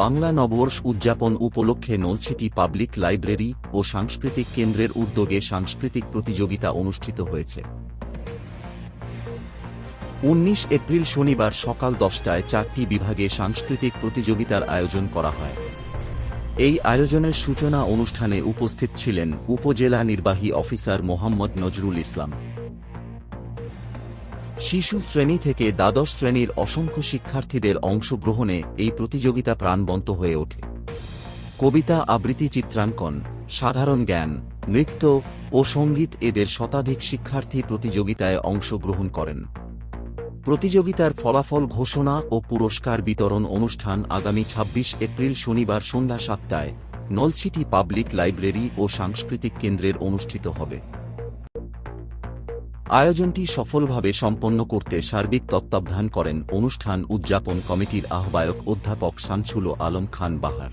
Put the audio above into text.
বাংলা নববর্ষ উদযাপন উপলক্ষে নলছিটি পাবলিক লাইব্রেরি ও সাংস্কৃতিক কেন্দ্রের উদ্যোগে সাংস্কৃতিক প্রতিযোগিতা অনুষ্ঠিত হয়েছে। উনিশ এপ্রিল শনিবার সকাল দশটায় চারটি বিভাগে সাংস্কৃতিক প্রতিযোগিতার আয়োজন করা হয়। এই আয়োজনের সূচনা অনুষ্ঠানে উপস্থিত ছিলেন উপজেলা নির্বাহী অফিসার মোহাম্মদ নজরুল ইসলাম। শিশু শ্রেণি থেকে দ্বাদশ শ্রেণির অসংখ্য শিক্ষার্থীদের অংশগ্রহণে এই প্রতিযোগিতা প্রাণবন্ত হয়ে ওঠে। কবিতা আবৃত্তি চিত্রাঙ্কন, সাধারণ জ্ঞান, নৃত্য ও সংগীত এদের শতাধিক শিক্ষার্থী প্রতিযোগিতায় অংশগ্রহণ করেন। প্রতিযোগিতার ফলাফল ঘোষণা ও পুরস্কার বিতরণ অনুষ্ঠান আগামী ২৬ এপ্রিল শনিবার সন্ধ্যা সাতটায় নলছিটি পাবলিক লাইব্রেরি ও সাংস্কৃতিক কেন্দ্রের অনুষ্ঠিত হবে। আয়োজনটি সফলভাবে সম্পন্ন করতে সার্বিক তত্ত্বাবধান করেন অনুষ্ঠান উদযাপন কমিটির আহ্বায়ক অধ্যাপক শামছুল আলম খান বাহার।